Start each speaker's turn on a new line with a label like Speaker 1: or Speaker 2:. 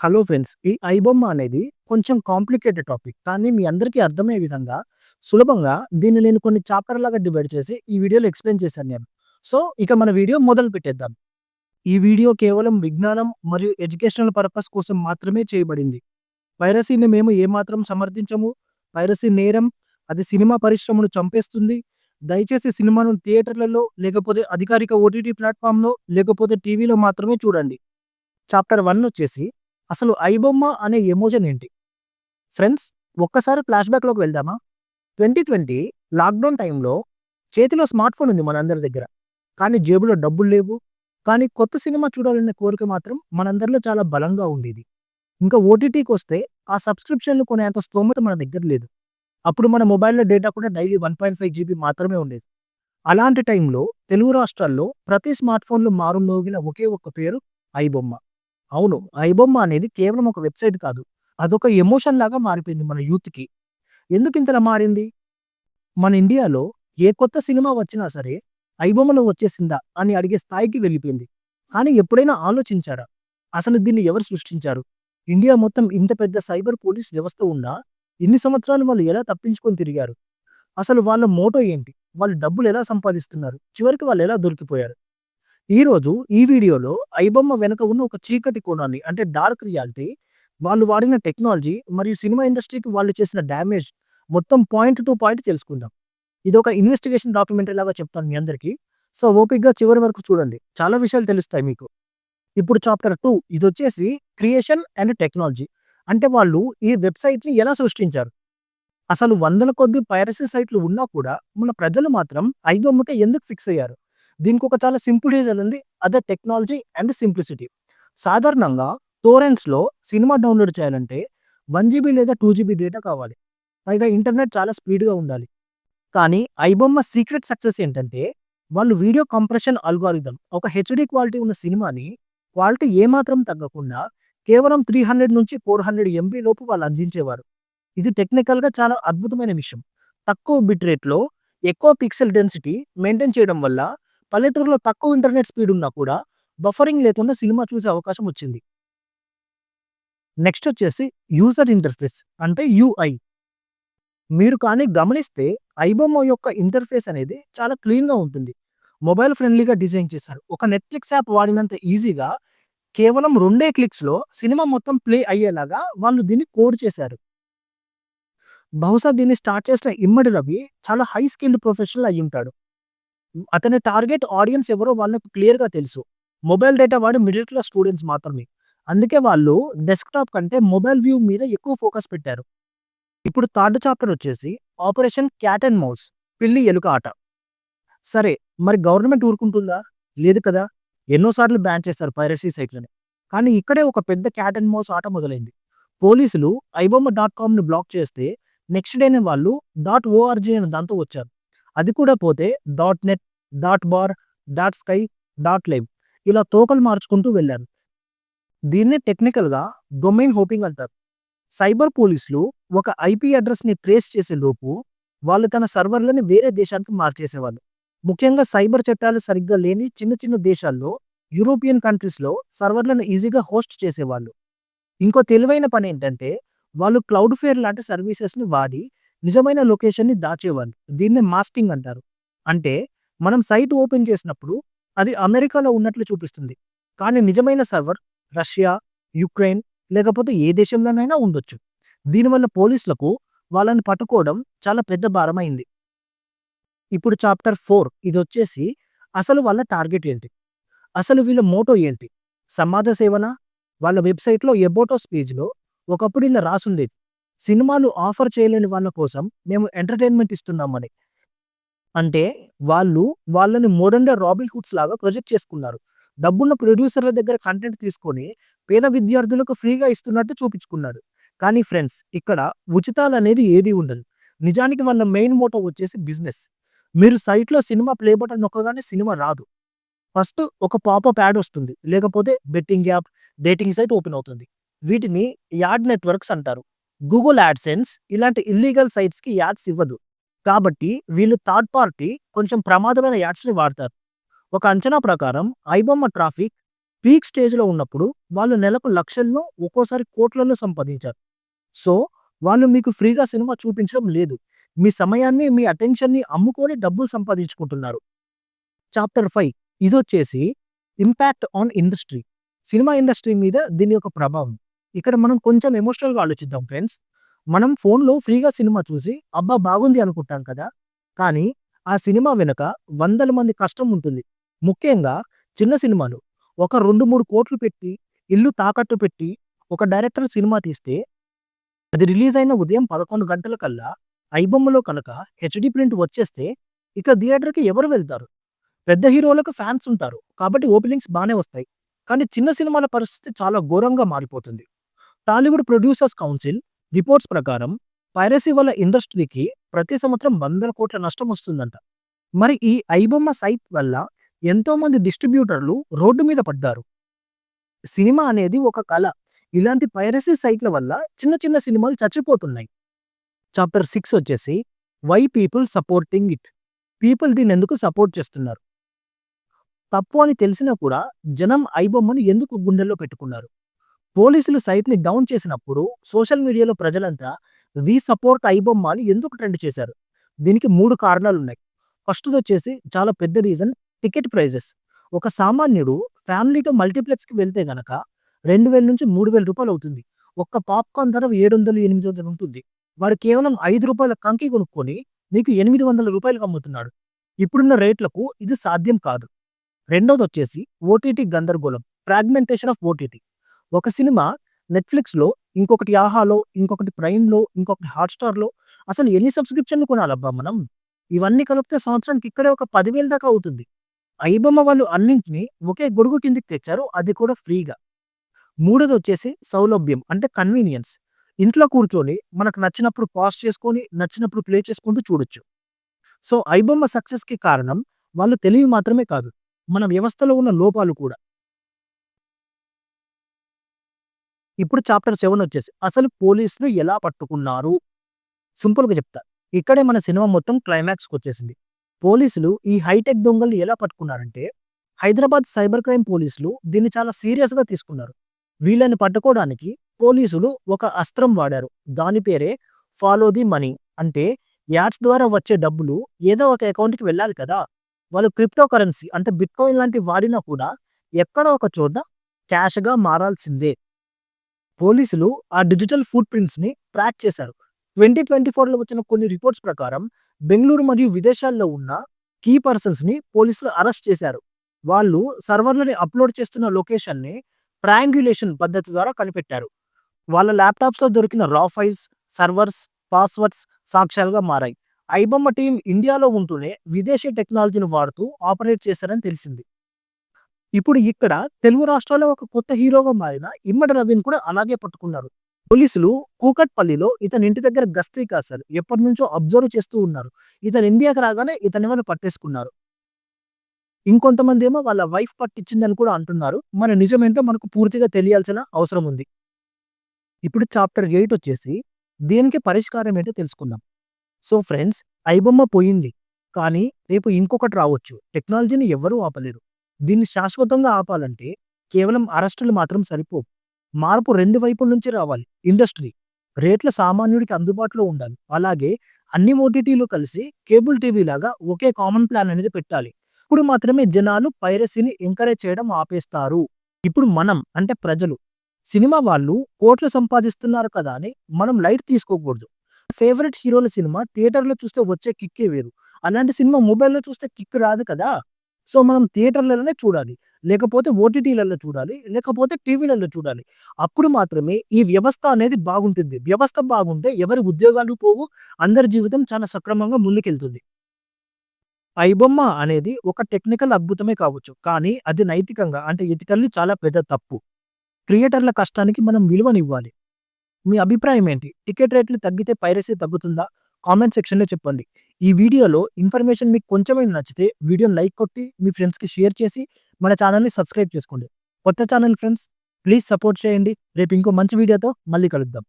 Speaker 1: Hello friends ఈ ఐబొమ్మ అనేది కొంచెం కాంప్లికేటెడ్ టాపిక్. కానీ మీ అందరికీ అర్థమయ్యే విధంగా సులభంగా దీన్ని నేను కొన్ని చాప్టర్ లాగా డివైడ్ చేసి ఈ వీడియోలో ఎక్స్ప్లెయిన్ చేశాను నేను. సో ఇక మన వీడియో మొదలు పెట్టేద్దాం. ఈ వీడియో కేవలం విజ్ఞానం మరియు ఎడ్యుకేషనల్ పర్పస్ కోసం మాత్రమే చేయబడింది. పైరసీని మేము ఏమాత్రం సమర్థించము. పైరసీ నేరం అది సినిమా పరిశ్రమను చంపేస్తుంది. దయచేసి సినిమాను థియేటర్లలో లేకపోతే అధికారిక ఓటీటీ ప్లాట్ఫామ్లో లేకపోతే టీవీలో మాత్రమే చూడండి. చాప్టర్ వన్ వచ్చేసి అసలు ఐబొమ్మ అనే ఎమోషన్ ఏంటి? ఫ్రెండ్స్ ఒక్కసారి ఫ్లాష్ బ్యాక్లోకి వెళ్దామా? ట్వంటీ ట్వంటీ లాక్డౌన్ టైంలో చేతిలో స్మార్ట్ ఫోన్ ఉంది మనందరి దగ్గర. కానీ జేబులో డబ్బులు లేవు. కానీ కొత్త సినిమా చూడాలనే కోరిక మాత్రం మనందరిలో చాలా బలంగా ఉండేది. ఇంకా ఓటీటీకి వస్తే ఆ సబ్స్క్రిప్షన్లు కొనేంత స్తోమత మన దగ్గర లేదు. అప్పుడు మన మొబైల్లో డేటా కూడా daily one point five GB మాత్రమే ఉండేది. అలాంటి టైంలో తెలుగు రాష్ట్రాల్లో ప్రతి స్మార్ట్ ఫోన్లో మారుమోగిన ఒకే ఒక్క పేరు ఐబొమ్మ అవును. ఐబొమ్మ అనేది కేవలం ఒక వెబ్సైట్ కాదు. అదొక ఎమోషన్ లాగా మారిపోయింది మన యూత్కి. ఎందుకు ఇంతలా మారింది? మన ఇండియాలో ఏ కొత్త సినిమా వచ్చినా సరే ఐబొమ్మలో వచ్చేసిందా అని అడిగే స్థాయికి వెళ్ళిపోయింది. కానీ ఎప్పుడైనా ఆలోచించారా? అసలు దీన్ని ఎవరు సృష్టించారు? ఇండియా మొత్తం ఇంత పెద్ద సైబర్ పోలీస్ వ్యవస్థ ఉన్నా ఇన్ని సంవత్సరాలు వాళ్ళు ఎలా తప్పించుకొని తిరిగారు? అసలు వాళ్ళ మోటో ఏంటి? వాళ్ళు డబ్బులు ఎలా సంపాదిస్తున్నారు? చివరికి వాళ్ళు ఎలా దొరికిపోయారు? ఈ రోజు ఈ వీడియోలో ఐబొమ్మ వెనుక ఉన్న ఒక చీకటి కోణాన్ని అంటే డార్క్ రియాలిటీ వాళ్ళు వాడిన టెక్నాలజీ మరియు సినిమా ఇండస్ట్రీకి వాళ్ళు చేసిన డ్యామేజ్ మొత్తం పాయింట్ టు పాయింట్ తెలుసుకుందాం. ఇది ఒక ఇన్వెస్టిగేషన్ డాక్యుమెంటరీ లాగా చెప్తాను మీ అందరికీ. సో ఓపిక్గా చివరి వరకు చూడండి. చాలా విషయాలు తెలుస్తాయి మీకు. ఇప్పుడు చాప్టర్ టూ ఇది వచ్చేసి క్రియేషన్ అండ్ టెక్నాలజీ. అంటే వాళ్ళు ఈ వెబ్సైట్ని ఎలా సృష్టించారు? అసలు వందల కొద్ది పైరసీ సైట్లు ఉన్నా కూడా మన ప్రజలు మాత్రం ఐబొమ్మకే ఎందుకు ఫిక్స్ అయ్యారు? దీనికి ఒక చాలా సింపుల్ రీజన్ ఉంది. అదే టెక్నాలజీ అండ్ సింప్లిసిటీ. సాధారణంగా టోరెంట్స్లో సినిమా డౌన్లోడ్ చేయాలంటే వన్ జీబీ లేదా టూ జీబీ డేటా కావాలి. పైగా ఇంటర్నెట్ చాలా స్పీడ్గా ఉండాలి. కానీ ఐబొమ్మ సీక్రెట్ సక్సెస్ ఏంటంటే వాళ్ళు వీడియో కంప్రెషన్ అల్గారిథం ఒక హెచ్డి క్వాలిటీ ఉన్న సినిమాని క్వాలిటీ ఏమాత్రం తగ్గకుండా కేవలం త్రీ హండ్రెడ్ నుంచి ఫోర్ హండ్రెడ్ ఎంబీ లోపు వాళ్ళు అందించేవారు. ఇది టెక్నికల్గా చాలా అద్భుతమైన విషయం. తక్కువ బిట్ రేట్లో ఎక్కువ పిక్సెల్ డెన్సిటీ మెయింటైన్ చేయడం వల్ల పల్లెటూరులో తక్కువ ఇంటర్నెట్ స్పీడ్ ఉన్నా కూడా బఫరింగ్ లేకుండా సినిమా చూసే అవకాశం వచ్చింది. నెక్స్ట్ వచ్చేసి యూజర్ ఇంటర్ఫేస్ అంటే యూఐ. మీరు కానీ గమనిస్తే ఐబొమ్మ యొక్క ఇంటర్ఫేస్ అనేది చాలా క్లీన్గా ఉంటుంది. మొబైల్ ఫ్రెండ్లీగా డిజైన్ చేశారు. ఒక నెట్ఫ్లిక్స్ యాప్ వాడినంత ఈజీగా కేవలం రెండే క్లిక్స్లో సినిమా మొత్తం ప్లే అయ్యేలాగా వాళ్ళు దీన్ని కోడ్ చేశారు. బహుశా దీన్ని స్టార్ట్ చేసిన ఇమ్మడి రవి చాలా హై స్కిల్డ్ ప్రొఫెషనల్ అయి ఉంటాడు అతని టార్గెట్ ఆడియన్స్ ఎవరో వాళ్ళకు క్లియర్గా తెలుసు. మొబైల్ డేటా వాడి మిడిల్ క్లాస్ స్టూడెంట్స్ మాత్రమే. అందుకే వాళ్ళు డెస్క్టాప్ కంటే మొబైల్ వ్యూ మీద ఎక్కువ ఫోకస్ పెట్టారు. ఇప్పుడు థర్డ్ చాప్టర్ వచ్చేసి ఆపరేషన్ క్యాట్ అండ్ మౌస్ పిల్లి ఎలుక ఆట. సరే మరి గవర్నమెంట్ ఊరుకుంటుందా? లేదు కదా. ఎన్నోసార్లు బ్యాన్ చేశారు పైరసీ సైట్లని. కానీ ఇక్కడే ఒక పెద్ద క్యాట్ అండ్ మౌస్ ఆట మొదలైంది. పోలీసులు ఐబొమ్మ డాట్ కామ్ని బ్లాక్ చేస్తే నెక్స్ట్ డేనే వాళ్ళు డాట్ ఓఆర్జీ అనే దాంతో వచ్చారు. అది కూడా పోతే dot net dot bar dot sky dot live ఇలా తోకలు మార్చుకుంటూ వెళ్ళారు. దీన్నే టెక్నికల్గా డొమైన్ హోపింగ్ అంటారు. సైబర్ పోలీసులు ఒక ఐపీ అడ్రస్ని ట్రేస్ చేసే లోపు వాళ్ళు తన సర్వర్లని వేరే దేశానికి మార్చేసేవాళ్ళు. ముఖ్యంగా సైబర్ చట్టాలు సరిగ్గా లేని చిన్న చిన్న దేశాల్లో యూరోపియన్ కంట్రీస్లో సర్వర్లను ఈజీగా హోస్ట్ చేసేవాళ్ళు. ఇంకో తెలివైన పని ఏంటంటే వాళ్ళు క్లౌడ్ ఫేర్ లాంటి సర్వీసెస్ని వాడి నిజమైన లొకేషన్ని దాచేవాళ్ళు. దీన్నే మాస్కింగ్ అంటారు. అంటే మనం సైట్ ఓపెన్ చేసినప్పుడు అది అమెరికాలో ఉన్నట్లు చూపిస్తుంది. కానీ నిజమైన సర్వర్ రష్యా యుక్రెయిన్ లేకపోతే ఏ దేశంలోనైనా ఉండొచ్చు. దీనివల్ల పోలీసులకు వాళ్ళని పట్టుకోవడం చాలా పెద్ద భారమైంది. ఇప్పుడు చాప్టర్ ఫోర్ ఇది వచ్చేసి అసలు వాళ్ళ టార్గెట్ ఏంటి? అసలు వీళ్ళ మోటో ఏంటి? సమాజ సేవన? వాళ్ళ వెబ్సైట్లో ఎబోటోస్ పేజ్లో ఒకప్పుడు ఇలా రాసుండేది. సినిమాలు ఆఫర్ చేయలేని వాళ్ళ కోసం మేము ఎంటర్టైన్మెంట్ ఇస్తున్నామని. అంటే వాళ్ళు వాళ్ళని మోడర్న్ డే రాబిన్ హుడ్స్ లాగా ప్రొజెక్ట్ చేసుకున్నారు. డబ్బున్న ప్రొడ్యూసర్ల దగ్గర కంటెంట్ తీసుకొని పేద విద్యార్థులకు ఫ్రీగా ఇస్తున్నట్టు చూపించుకున్నారు. కానీ ఫ్రెండ్స్ ఇక్కడ ఉచితాలు అనేది ఏది ఉండదు. నిజానికి వాళ్ళ మెయిన్ మోటో వచ్చేసి బిజినెస్. మీరు సైట్లో సినిమా ప్లే బటన్ నొక్కగానే సినిమా రాదు. ఫస్ట్ ఒక పాపప్ యాడ్ వస్తుంది. లేకపోతే betting app dating site open అవుతుంది. వీటిని యాడ్ నెట్వర్క్స్ అంటారు. గూగుల్ యాడ్సెన్స్ ఇలాంటి ఇల్లీగల్ సైట్స్కి యాడ్స్ ఇవ్వదు కాబట్టి వీళ్ళు థర్డ్ పార్టీ కొంచెం ప్రమాదమైన యాడ్స్ని వాడతారు ఒక అంచనా ప్రకారం ఐబొమ్మ ట్రాఫిక్ పీక్ స్టేజ్‌లో ఉన్నప్పుడు వాళ్ళు నెలకు లక్షల్లో, ఒక్కోసారి కోట్లలో సంపాదించారు. సో, వాళ్ళు మీకు ఫ్రీగా సినిమా చూపించడం లేదు. మీ సమయాన్ని, మీ అటెన్షన్‌ని అమ్ముకొని డబ్బులు సంపాదించుకుంటున్నారు. Chapter five ఇదొచ్చేసి impact on industry. Cinema industry మీద దీని యొక్క ప్రభావం. ఇక్కడ మనం కొంచెం ఎమోషనల్‌గా ఆలోచిద్దాం ఫ్రెండ్స్. మనం ఫోన్‌లో ఫ్రీగా సినిమా చూసి అబ్బా! బాగుంది అనుకుంటాం కదా! కానీ ఆ సినిమా వెనక వందల మంది కష్టం ఉంటుంది. ముఖ్యంగా చిన్న సినిమాలు. ఒక 2, 3 కోట్లు పెట్టి, ఇల్లు తాకట్టు పెట్టి ఒక డైరెక్టర్ సినిమా తీస్తే అది రిలీజ్ అయిన ఉదయం 11 గంటలకల్లా ఐబొమ్మలో కనుక హెచ్డి ప్రింట్ వచ్చేస్తే ఇక థియేటర్‌కి ఎవరు వెళ్తారు? పెద్ద హీరోలకు ఫ్యాన్స్ ఉంటారు. కాబట్టి ఓపెనింగ్స్ బాగానే వస్తాయి. కానీ చిన్న సినిమాల పరిస్థితి చాలా ఘోరంగా మారిపోతుంది. టాలీవుడ్ ప్రొడ్యూసర్స్ కౌన్సిల్ రిపోర్ట్స్ ప్రకారం పైరసీ వల్ల ఇండస్ట్రీకి ప్రతి సంవత్సరం వందల కోట్ల నష్టం వస్తుందంట. మరి ఈ ఐబొమ్మ సైట్ వల్ల ఎంతో మంది డిస్ట్రిబ్యూటర్లు రోడ్డు మీద పడ్డారు. సినిమా అనేది ఒక కళ. ఇలాంటి పైరసీ సైట్‌ల వల్ల చిన్న చిన్న సినిమాలు చచ్చిపోతున్నాయి. చాప్టర్ సిక్స్ వచ్చేసి why people supporting it. People దీన్నెందుకు support చేస్తున్నారు? తప్పు అని తెలిసినా కూడా జనం ఐబొమ్మను ఎందుకు గుండెల్లో పెట్టుకున్నారు? పోలీసులు సైట్‌ని డౌన్ చేసినప్పుడు సోషల్ మీడియాలో ప్రజలంతా వి సపోర్ట్ ఐబొమ్మ అని ఎందుకు ట్రెండ్ చేశారు? దీనికి మూడు కారణాలు ఉన్నాయి ఫస్ట్ది వచ్చేసి చాలా పెద్ద రీజన్ టికెట్ ప్రైజెస్. ఒక సామాన్యుడు ఫ్యామిలీతో మల్టీప్లెక్స్‌కి వెళ్తే గనక రెండు వేల నుంచి మూడు వేల రూపాయలు అవుతుంది. ఒక్క పాప్‌కార్న్ ధర 700, 800 ఉంటుంది. వాడు కేవలం ఐదు రూపాయల కంకి కొనుక్కొని నీకు రూ. 800కి అమ్ముతున్నాడు. ఇప్పుడున్న రేట్లకు ఇది సాధ్యం కాదు. రెండోదొచ్చేసి ఓటీటీ గందరగోళం. Fragmentation of OTT. ఒక సినిమా నెట్‌ఫ్లిక్స్‌లో, ఇంకొకటి ఆహాలో, ఇంకొకటి ప్రైమ్‌లో, ఇంకొకటి హాట్‌స్టార్‌లో అసలు ఎన్ని సబ్స్క్రిప్షన్‌లు కొనాలబ్బా మనం? ఇవన్నీ కలిపితే సంవత్సరానికి ఇక్కడే ఒక పదివేల దాకా అవుతుంది. ఐబొమ్మ వాళ్ళు అన్నింటిని ఒకే గొడుగు కిందికి తెచ్చారు. అది కూడా ఫ్రీగా. మూడోదొచ్చేసి సౌలభ్యం అంటే కన్వీనియన్స్. ఇంట్లో కూర్చొని మనకు నచ్చినప్పుడు పాజ్ చేసుకొని, నచ్చినప్పుడు ప్లే చేసుకుంటూ చూడొచ్చు. సో, ఐబొమ్మ సక్సెస్‌కి కారణం వాళ్ళు తెలివి మాత్రమే కాదు. మన వ్యవస్థలో ఉన్న లోపాలు కూడా. ఇప్పుడు చాప్టర్ సెవెన్ వచ్చేసి అసలు పోలీసులు ఎలా పట్టుకున్నారు? సింపుల్‌గా చెప్తా. ఇక్కడే మన సినిమా మొత్తం క్లైమాక్స్‌కొచ్చేసింది. పోలీసులు ఈ హైటెక్ దొంగల్ని ఎలా పట్టుకున్నారంటే హైదరాబాద్ సైబర్ క్రైమ్ పోలీసులు దీన్ని చాలా సీరియస్‌గా తీసుకున్నారు. వీళ్ళని పట్టుకోవడానికి పోలీసులు ఒక అస్త్రం వాడారు. దాని పేరే ఫాలో ది మనీ. అంటే యాడ్స్ ద్వారా వచ్చే డబ్బులు ఏదో ఒక అకౌంట్‌కి వెళ్ళాలి కదా! వాళ్ళు క్రిప్టో కరెన్సీ అంటే బిట్‌కాయిన్ లాంటి వాడినా కూడా ఎక్కడో ఒక చోట క్యాష్‌గా మారాల్సిందే. పోలీసులు ఆ డిజిటల్ ఫుట్ ప్రింట్స్‌ని ట్రాక్ చేశారు. 2024లో వచ్చిన కొన్ని రిపోర్ట్స్ ప్రకారం బెంగళూరు మరియు విదేశాల్లో ఉన్న కీ పర్సన్స్‌ని పోలీసులు అరెస్ట్ చేశారు. వాళ్ళు సర్వర్‌లని అప్‌లోడ్ చేస్తున్న లొకేషన్‌ని ట్రయాంగ్యులేషన్ పద్ధతి ద్వారా కనిపెట్టారు. వాళ్ళ ల్యాప్‌టాప్స్‌లో దొరికిన రా ఫైల్స్, సర్వర్స్, పాస్‌వర్డ్స్ సాక్ష్యాలుగా మారాయి. ఐబొమ్మ టీం ఇండియాలో ఉంటూనే విదేశీ టెక్నాలజీని వాడుతూ ఆపరేట్ చేశారని తెలిసింది. ఇప్పుడు ఇక్కడ తెలుగు రాష్ట్రాల్లో ఒక కొత్త హీరోగా మారిన ఇమ్మడి రవిని కూడా అలాగే పట్టుకున్నారు. పోలీసులు కూకట్పల్లిలో ఇతని ఇంటి దగ్గర గస్తీ కాశారు. ఎప్పటినుంచో అబ్జర్వ్ చేస్తూ ఉన్నారు. ఇతను ఇండియాకి రాగానే ఇతని వాళ్ళు పట్టేసుకున్నారు. ఇంకొంతమందేమో వాళ్ళ వైఫ్ పట్టించిందని కూడా అంటున్నారు. మరి నిజమేంటో మనకు పూర్తిగా తెలియాల్సిన అవసరం ఉంది. ఇప్పుడు చాప్టర్ ఎయిట్ వచ్చేసి దీనికి పరిష్కారం ఏంటో తెలుసుకుందాం. సో ఫ్రెండ్స్ ఐబొమ్మ పోయింది. కానీ రేపు ఇంకొకటి రావచ్చు. టెక్నాలజీని ఎవరూ ఆపలేరు. దీన్ని శాశ్వతంగా ఆపాలంటే కేవలం అరెస్టులు మాత్రం సరిపోవు. మార్పు రెండు వైపుల నుంచి రావాలి. ఇండస్ట్రీ రేట్ల సామాన్యుడికి అందుబాటులో ఉండాలి. అలాగే అన్ని ఓటీటీలు కలిసి కేబుల్ టీవీ లాగా ఒకే కామన్ ప్లాన్ అనేది పెట్టాలి. ఇప్పుడు మాత్రమే జనాలు పైరసీని ఎంకరేజ్ చేయడం ఆపేస్తారు. ఇప్పుడు మనం అంటే ప్రజలు సినిమా వాళ్ళు కోట్లు సంపాదిస్తున్నారు కదా అని మనం లైట్ తీసుకోకూడదు. ఫేవరెట్ హీరోల సినిమా థియేటర్‌లో చూస్తే వచ్చే కిక్కే వేరు. అలాంటి సినిమా మొబైల్‌లో చూస్తే కిక్ రాదు కదా! సో, మనం థియేటర్‌లలోనే చూడాలి. లేకపోతే ఓటీటీలలో చూడాలి. లేకపోతే టీవీలలో చూడాలి. అప్పుడు మాత్రమే ఈ వ్యవస్థ అనేది బాగుంటుంది. వ్యవస్థ బాగుంటే ఎవరి ఉద్యోగాలు పోవు. అందరి జీవితం చాలా సక్రమంగా ముందుకెళ్తుంది. ఐబొమ్మ అనేది ఒక టెక్నికల్ అద్భుతమే కావచ్చు. కానీ అది నైతికంగా అంటే ఎథికల్లీ చాలా పెద్ద తప్పు. క్రియేటర్ల కష్టానికి మనం విలువనివ్వాలి. మీ అభిప్రాయం ఏంటి? టికెట్ రేట్లు తగ్గితే పైరసీ తగ్గుతుందా? కామెంట్ సెక్షన్‌లో చెప్పండి. ఈ వీడియోలో ఇన్ఫర్మేషన్ మీకు కొంచెమైనా నచ్చితే వీడియోని లైక్ కొట్టి మీ ఫ్రెండ్స్‌కి షేర్ చేసి మన ఛానెల్‌ని సబ్స్క్రైబ్ చేసుకోండి. కొత్త ఛానల్ ఫ్రెండ్స్ ప్లీజ్ సపోర్ట్ చేయండి. రేపు ఇంకో మంచి వీడియోతో మళ్ళీ కలుద్దాం.